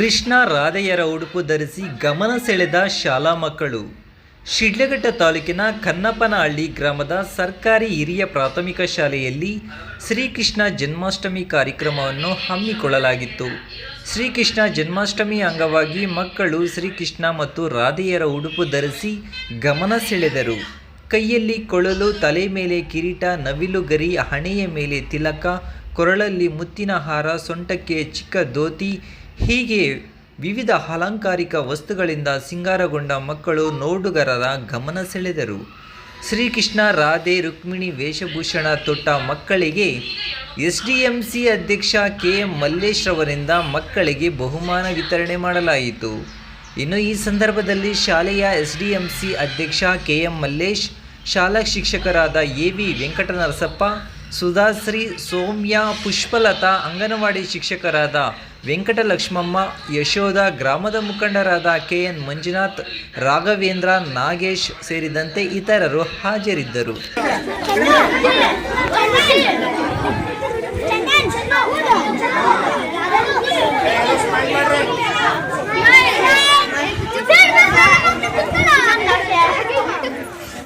ಕೃಷ್ಣ ರಾಧೆಯರ ಉಡುಪು ಧರಿಸಿ ಗಮನ ಸೆಳೆದ ಶಾಲಾ ಮಕ್ಕಳು. ಶಿಡ್ಲಘಟ್ಟ ತಾಲೂಕಿನ ಕನ್ನಪ್ಪನಹಳ್ಳಿ ಗ್ರಾಮದ ಸರ್ಕಾರಿ ಹಿರಿಯ ಪ್ರಾಥಮಿಕ ಶಾಲೆಯಲ್ಲಿ ಶ್ರೀಕೃಷ್ಣ ಜನ್ಮಾಷ್ಟಮಿ ಕಾರ್ಯಕ್ರಮವನ್ನು ಹಮ್ಮಿಕೊಳ್ಳಲಾಗಿತ್ತು. ಶ್ರೀಕೃಷ್ಣ ಜನ್ಮಾಷ್ಟಮಿ ಅಂಗವಾಗಿ ಮಕ್ಕಳು ಶ್ರೀಕೃಷ್ಣ ಮತ್ತು ರಾಧೆಯರ ಉಡುಪು ಧರಿಸಿ ಗಮನ ಸೆಳೆದರು. ಕೈಯಲ್ಲಿ ಕೊಳಲು ತಲೆ ಮೇಲೆ ಕಿರೀಟ, ನವಿಲು ಗರಿ, ಹಣೆಯ ಮೇಲೆ ತಿಲಕ ಕೊರಳಲ್ಲಿ ಮುತ್ತಿನ ಹಾರ, ಸೊಂಟಕ್ಕೆ ಚಿಕ್ಕ ಧೋತಿ ಹೀಗೆ ವಿವಿಧ ಅಲಂಕಾರಿಕ ವಸ್ತುಗಳಿಂದ ಸಿಂಗಾರಗೊಂಡ ಮಕ್ಕಳು ನೋಡುಗರರ ಗಮನ ಸೆಳೆದರು. ಶ್ರೀಕೃಷ್ಣ ರಾಧೆ ರುಕ್ಮಿಣಿ ವೇಷಭೂಷಣ ತೊಟ್ಟ ಮಕ್ಕಳಿಗೆ ಎಸ್ ಡಿ ಎಂ ಸಿ ಅಧ್ಯಕ್ಷ ಕೆ ಎಂ ಮಲ್ಲೇಶ್ ರವರಿಂದ ಮಕ್ಕಳಿಗೆ ಬಹುಮಾನ ವಿತರಣೆ ಮಾಡಲಾಯಿತು. ಇನ್ನು ಈ ಸಂದರ್ಭದಲ್ಲಿ ಶಾಲೆಯ ಎಸ್ ಡಿ ಎಂ ಸಿ ಅಧ್ಯಕ್ಷ ಕೆ ಎಂ ಮಲ್ಲೇಶ್, ಶಾಲಾ ಶಿಕ್ಷಕರಾದ ಎ ವಿ ವೆಂಕಟನರಸಪ್ಪ ಸುಧಾಶ್ರೀ ಸೌಮ್ಯ ಪುಷ್ಪಲತಾ ಅಂಗನವಾಡಿ ಶಿಕ್ಷಕರಾದ ವೆಂಕಟಲಕ್ಷ್ಮಮ್ಮ, ಯಶೋಧ ಗ್ರಾಮದ ಮುಖಂಡರಾದ ಕೆ ಎನ್ ಮಂಜುನಾಥ್, ರಾಘವೇಂದ್ರ ನಾಗೇಶ್ ಸೇರಿದಂತೆ ಇತರರು ಹಾಜರಿದ್ದರು.